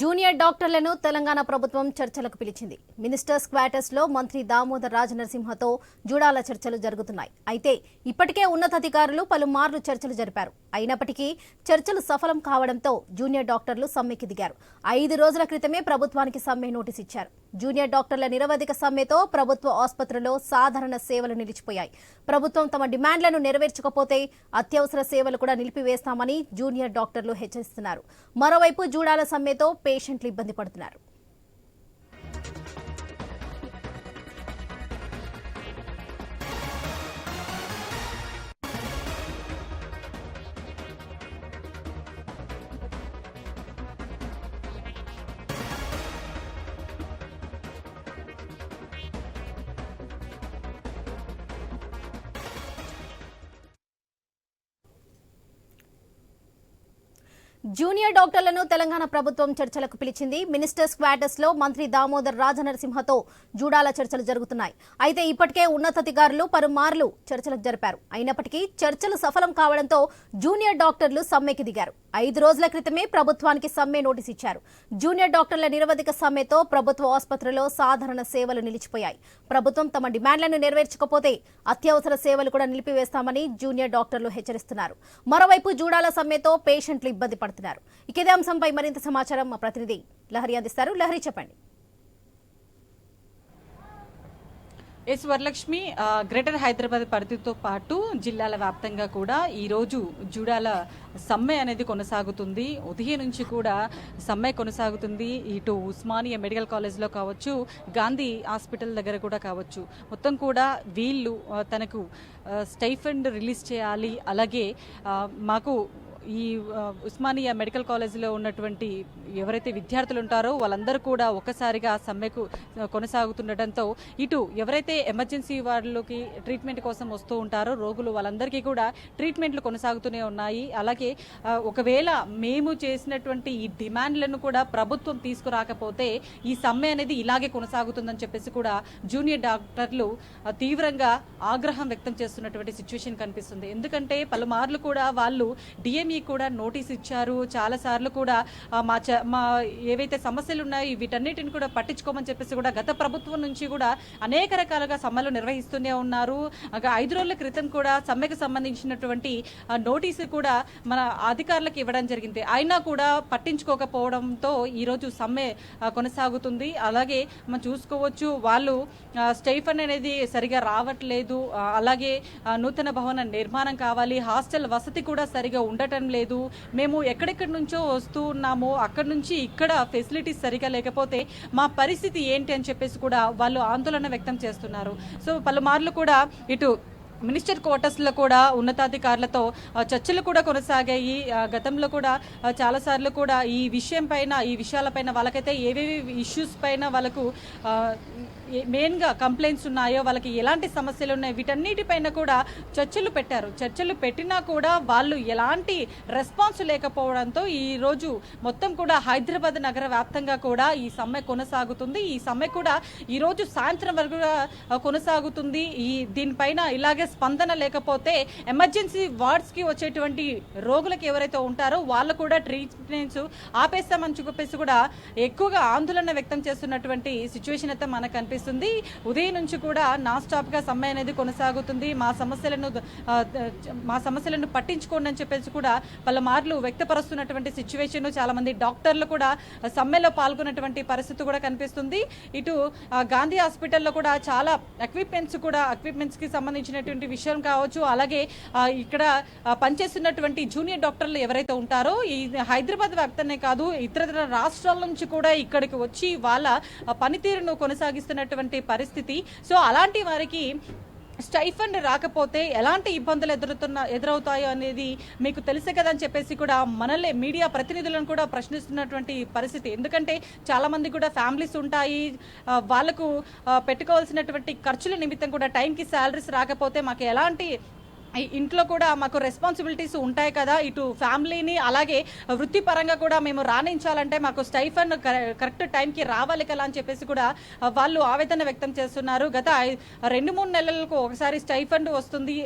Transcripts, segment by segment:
Junior డాక్టర్లను తెలంగాణ ప్రభుత్వం చర్చలకు పిలిచింది. మినిస్టర్స్ క్వార్టర్స్లో మంత్రి దామోదర్ రాజనరసింహతో జూడాల చర్చలు జరుగుతున్నాయి. అయితే ఇప్పటికే ఉన్నతాధికారులు పలుమార్లు చర్చలు జరిపారు. అయినప్పటికీ చర్చలు సఫలం కావడంతో జూనియర్ డాక్టర్లు సమ్మెకి దిగారు. ఐదు రోజుల క్రితమే ప్రభుత్వానికి సమ్మె నోటీస్ ఇచ్చారు. జూనియర్ డాక్టర్ల నిరవధిక సమ్మెతో ప్రభుత్వ ఆసుపత్రుల్లో సాధారణ సేవలు నిలిచిపోయాయి. ప్రభుత్వం తమ డిమాండ్లను నెరవేర్చకపోతే అత్యవసర సేవలు కూడా నిలిపివేస్తామని జూనియర్ డాక్టర్లు హెచ్చరిస్తున్నారు. మరోవైపు జూడాల సమ్మెతో పేషెంట్లు ఇబ్బంది పడుతున్నారు. జూనియర్ డాక్టర్లను తెలంగాణ ప్రభుత్వం చర్చలకు పిలిచింది. మినిస్టర్స్ క్వార్టర్స్లో మంత్రి దామోదర్ రాజనరసింహతో జూడాల చర్చలు జరుగుతున్నాయి. అయితే ఇప్పటికే ఉన్నతాధికారులు పలుమార్లు చర్చలకు జరిపారు. అయినప్పటికీ చర్చలు సఫలం కావడంతో జూనియర్ డాక్టర్లు సమ్మెకి దిగారు. ఐదు రోజుల క్రితమే ప్రభుత్వానికి సమ్మె నోటీస్ ఇచ్చారు. జూనియర్ డాక్టర్ల నిరవధిక సమ్మెతో ప్రభుత్వ ఆసుపత్రిలో సాధారణ సేవలు నిలిచిపోయాయి. ప్రభుత్వం తమ డిమాండ్లను నెరవేర్చకపోతే అత్యవసర సేవలు కూడా నిలిపివేస్తామని జూనియర్ డాక్టర్లు హెచ్చరిస్తున్నారు. మరోవైపు జూడాల సమ్మెతో పేషెంట్లు ఇబ్బంది పడుతున్నారు. ఇక ఇదే అంశంపై మరింత సమాచారం మా ప్రతినిధి లహరి అందిస్తారు. లహరి చెప్పండి. ఎస్ వరలక్ష్మి గ్రేటర్ హైదరాబాద్ పరిధితో పాటు జిల్లాల వ్యాప్తంగా కూడా ఈరోజు జూడాల సమ్మె అనేది కొనసాగుతుంది. ఉదయం నుంచి కూడా సమ్మె కొనసాగుతుంది. ఇటు ఉస్మానియా మెడికల్ కాలేజ్లో కావచ్చు గాంధీ హాస్పిటల్ దగ్గర కూడా కావచ్చు. మొత్తం కూడా వీళ్ళు తనకు స్టైఫండ్ రిలీజ్ చేయాలి. అలాగే మాకు ఈ ఉస్మానియా మెడికల్ కాలేజీలో ఉన్నటువంటి ఎవరైతే విద్యార్థులు ఉంటారో వాళ్ళందరూ కూడా ఒక్కసారిగా సమ్మెకు కొనసాగుతుండటంతో ఇటు ఎవరైతే ఎమర్జెన్సీ వార్డులోకి ట్రీట్మెంట్ కోసం వస్తూ ఉంటారో రోగులు వాళ్ళందరికీ కూడా ట్రీట్మెంట్లు కొనసాగుతూనే ఉన్నాయి. అలాగే ఒకవేళ మేము చేసినటువంటి ఈ డిమాండ్లను కూడా ప్రభుత్వం తీసుకురాకపోతే ఈ సమ్మె అనేది ఇలాగే కొనసాగుతుందని చెప్పేసి కూడా జూనియర్ డాక్టర్లు తీవ్రంగా ఆగ్రహం వ్యక్తం చేస్తున్నటువంటి సిచ్యువేషన్ కనిపిస్తుంది. ఎందుకంటే పలుమార్లు కూడా వాళ్ళు డిఎంఈ కూడా నోటీస్ ఇచ్చారు. చాలా సార్లు కూడా మా చ- మా ఏవైతే సమస్యలు ఉన్నాయో వీటన్నిటిని కూడా పట్టించుకోమని చెప్పేసి కూడా గత ప్రభుత్వం నుంచి కూడా అనేక రకాలుగా సమ్మెలు నిర్వహిస్తూనే ఉన్నారు. ఐదు రోజుల క్రితం కూడా సమ్మెకు సంబంధించినటువంటి నోటీసు కూడా మన అధికారులకు ఇవ్వడం జరిగింది. అయినా కూడా పట్టించుకోకపోవడంతో ఈరోజు సమ్మె కొనసాగుతుంది. అలాగే మనం చూసుకోవచ్చు వాళ్ళు స్టైఫన్ అనేది సరిగా రావట్లేదు. అలాగే నూతన భవన నిర్మాణం కావాలి హాస్టల్ వసతి కూడా సరిగా ఉండటం లేదు. మేము ఎక్కడెక్కడి నుంచో వస్తూ ఉన్నాము అక్కడి నుంచి ఇక్కడ ఫెసిలిటీస్ సరిగా లేకపోతే మా పరిస్థితి ఏంటి అని చెప్పేసి కూడా వాళ్ళు ఆందోళన వ్యక్తం చేస్తున్నారు. సో పలుమార్లు కూడా ఇటు మినిస్టర్ క్వార్టర్స్లో కూడా ఉన్నతాధికారులతో చర్చలు కూడా కొనసాగాయి. గతంలో కూడా చాలాసార్లు కూడా ఈ విషయం పైన ఈ విషయాలపైన వాళ్ళకైతే ఏవేవి ఇష్యూస్ పైన వాళ్ళకు మెయిన్గా కంప్లైంట్స్ ఉన్నాయో వాళ్ళకి ఎలాంటి సమస్యలు ఉన్నాయి వీటన్నిటిపైన కూడా చర్చలు పెట్టారు. చర్చలు పెట్టినా కూడా వాళ్ళు ఎలాంటి రెస్పాన్స్ లేకపోవడంతో ఈ రోజు మొత్తం కూడా హైదరాబాద్ నగర వ్యాప్తంగా కూడా ఈ సమ్మె కొనసాగుతుంది. ఈ సమ్మె కూడా ఈ రోజు సాయంత్రం వరకు కొనసాగుతుంది. ఈ దీనిపైన ఇలాగే స్పందన లేకపోతే ఎమర్జెన్సీ వార్డ్స్కి వచ్చేటువంటి రోగులకు ఎవరైతే ఉంటారో వాళ్ళు కూడా ట్రీట్మెంట్స్ ఆపేస్తామని చెప్పేసి కూడా ఎక్కువగా ఆందోళన వ్యక్తం చేస్తున్నటువంటి సిచ్యువేషన్ అయితే మనకు కనిపిస్తుంది. ఉదయం నుంచి కూడా నాన్ స్టాప్గా సమ్మె అనేది కొనసాగుతుంది. మా సమస్యలను మా సమస్యలను పట్టించుకోండి అని చెప్పేసి కూడా పలుమార్లు వ్యక్తపరుస్తున్నటువంటి సిచ్యువేషన్ చాలా మంది డాక్టర్లు కూడా సమ్మెలో పాల్గొన్నటువంటి పరిస్థితి కూడా కనిపిస్తుంది. ఇటు గాంధీ హాస్పిటల్లో కూడా చాలా ఎక్విప్మెంట్స్ కూడా ఎక్విప్మెంట్స్కి సంబంధించినటువంటి విషయం కావచ్చు. అలాగే ఇక్కడ పనిచేస్తున్నటువంటి జూనియర్ డాక్టర్లు ఎవరైతే ఉంటారో ఈ హైదరాబాద్ వ్యాప్తనే కాదు ఇతర రాష్ట్రాల నుంచి కూడా ఇక్కడికి వచ్చి వాళ్ళ పనితీరును కొనసాగిస్తున్న ఉన్నటువంటి పరిస్థితి. సో అలాంటి వారికి స్టైఫండ్ రాకపోతే ఎలాంటి ఇబ్బందులు ఎదురుతున్న ఎదురవుతాయో అనేది మీకు తెలుసే కదా అని చెప్పేసి కూడా మనల్ని మీడియా ప్రతినిధులను కూడా ప్రశ్నిస్తున్నటువంటి పరిస్థితి. ఎందుకంటే చాలా మంది కూడా ఫ్యామిలీస్ ఉంటాయి. వాళ్ళకు పెట్టుకోవాల్సినటువంటి ఖర్చుల నిమిత్తం కూడా టైంకి శాలరీస్ రాకపోతే మాకు ఎలాంటి ఇంట్లో కూడా మాకు రెస్పాన్సిబిలిటీస్ ఉంటాయి కదా. ఇటు ఫ్యామిలీని అలాగే వృత్తిపరంగా కూడా మేము రాణించాలంటే మాకు స్టైఫన్ కరెక్ట్ టైంకి రావాలి కదా అని చెప్పేసి కూడా వాళ్ళు ఆవేదన వ్యక్తం చేస్తున్నారు. గత రెండు మూడు నెలలకు ఒకసారి స్టైఫండ్ వస్తుంది.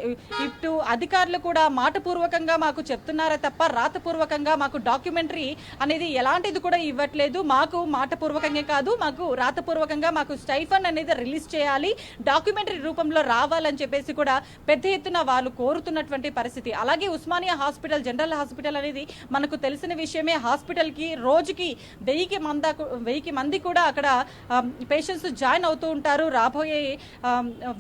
ఇటు అధికారులు కూడా మాటపూర్వకంగా మాకు చెప్తున్నారే తప్ప రాతపూర్వకంగా మాకు డాక్యుమెంటరీ అనేది ఎలాంటిది కూడా ఇవ్వట్లేదు. మాకు మాటపూర్వకంగా కాదు మాకు రాతపూర్వకంగా మాకు స్టైఫండ్ అనేది రిలీజ్ చేయాలి. డాక్యుమెంటరీ రూపంలో రావాలని చెప్పేసి కూడా పెద్ద ఎత్తున వాళ్ళు కోరుతున్నటువంటి పరిస్థితి. అలాగే ఉస్మానియా హాస్పిటల్ జనరల్ హాస్పిటల్ అనేది మనకు తెలిసిన విషయమే. హాస్పిటల్కి రోజుకి వెయ్యికి మంద వెయ్యికి మంది కూడా అక్కడ పేషెంట్స్ జాయిన్ అవుతూ ఉంటారు. రాబోయే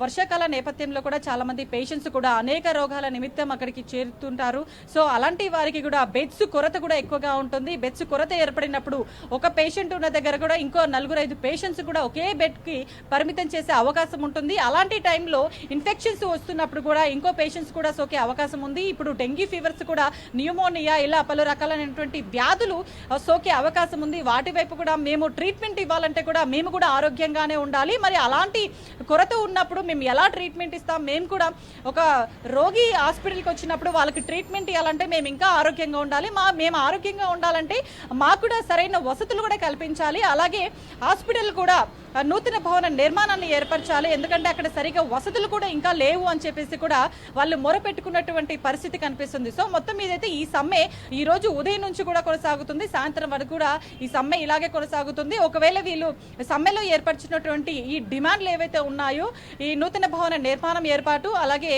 వర్షాకాల నేపథ్యంలో కూడా చాలామంది పేషెంట్స్ కూడా అనేక రోగాల నిమిత్తం అక్కడికి చేరుతుంటారు. సో అలాంటి వారికి కూడా బెడ్స్ కొరత కూడా ఎక్కువగా ఉంటుంది. బెడ్స్ కొరత ఏర్పడినప్పుడు ఒక పేషెంట్ ఉన్న దగ్గర కూడా ఇంకో నలుగురు ఐదు పేషెంట్స్ కూడా ఒకే బెడ్కి పరిమితం చేసే అవకాశం ఉంటుంది. అలాంటి టైంలో ఇన్ఫెక్షన్స్ వస్తున్నప్పుడు కూడా ఇంకో పేషెంట్స్ కూడా సోకే అవకాశం ఉంది. ఇప్పుడు డెంగీ ఫీవర్స్ కూడా న్యూమోనియా ఇలా పలు రకాలైనటువంటి వ్యాధులు సోకే అవకాశం ఉంది. వాటి వైపు కూడా మేము ట్రీట్మెంట్ ఇవ్వాలంటే కూడా మేము కూడా ఆరోగ్యంగానే ఉండాలి. మరి అలాంటి కొరత ఉన్నప్పుడు మేము ఎలా ట్రీట్మెంట్ ఇస్తాం? మేము కూడా ఒక రోగి హాస్పిటల్కి వచ్చినప్పుడు వాళ్ళకి ట్రీట్మెంట్ ఇవ్వాలంటే మేము ఇంకా ఆరోగ్యంగా ఉండాలి. మా మేము ఆరోగ్యంగా ఉండాలంటే మాకు కూడా సరైన వసతులు కూడా కల్పించాలి. అలాగే హాస్పిటల్ కూడా నూతన భవన నిర్మాణాన్ని ఏర్పరచాలి. ఎందుకంటే అక్కడ సరిగా వసతులు కూడా ఇంకా లేవు అని చెప్పేసి కూడా వాళ్ళు మొరపెట్టుకున్నటువంటి పరిస్థితి కనిపిస్తుంది. సో మొత్తం మీదైతే ఈ సమ్మె ఈ రోజు ఉదయం నుంచి కూడా కొనసాగుతుంది. సాయంత్రం వరకు కూడా ఈ సమ్మె ఇలాగే కొనసాగుతుంది. ఒకవేళ వీళ్ళు సమ్మెలో ఏర్పరిచినటువంటి ఈ డిమాండ్లు ఏవైతే ఉన్నాయో ఈ నూతన భవన నిర్మాణం ఏర్పాటు అలాగే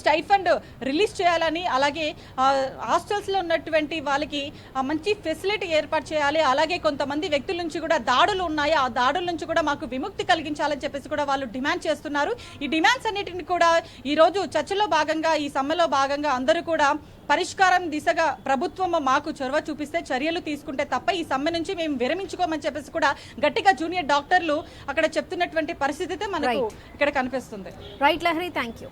స్టైఫండ్ రిలీజ్ చేయాలని అలాగే హాస్టల్స్లో ఉన్నటువంటి వాళ్ళకి మంచి ఫెసిలిటీ ఏర్పాటు చేయాలి. అలాగే కొంతమంది వ్యక్తుల నుంచి కూడా దాడులు ఉన్నాయి. ఆ దాడుల నుంచి కూడా మాకు విముక్తి కలిగించాలని చెప్పేసి కూడా వాళ్ళు డిమాండ్ చేస్తున్నారు. ఈ డిమాండ్స్ అన్నిటిని కూడా ఈ రోజు చర్చలో భాగంగా ఈ సమ్మెలో భాగంగా అందరూ కూడా పరిష్కారం దిశగా ప్రభుత్వం మాకు చొరవ చూపిస్తే చర్యలు తీసుకుంటే తప్ప ఈ సమ్మె నుంచి మేము విరమించుకోమని చెప్పేసి కూడా గట్టిగా జూనియర్ డాక్టర్లు అక్కడ చెప్తున్నటువంటి పరిస్థితి మనకు ఇక్కడ కనిపిస్తుంది. Right Lahari thank you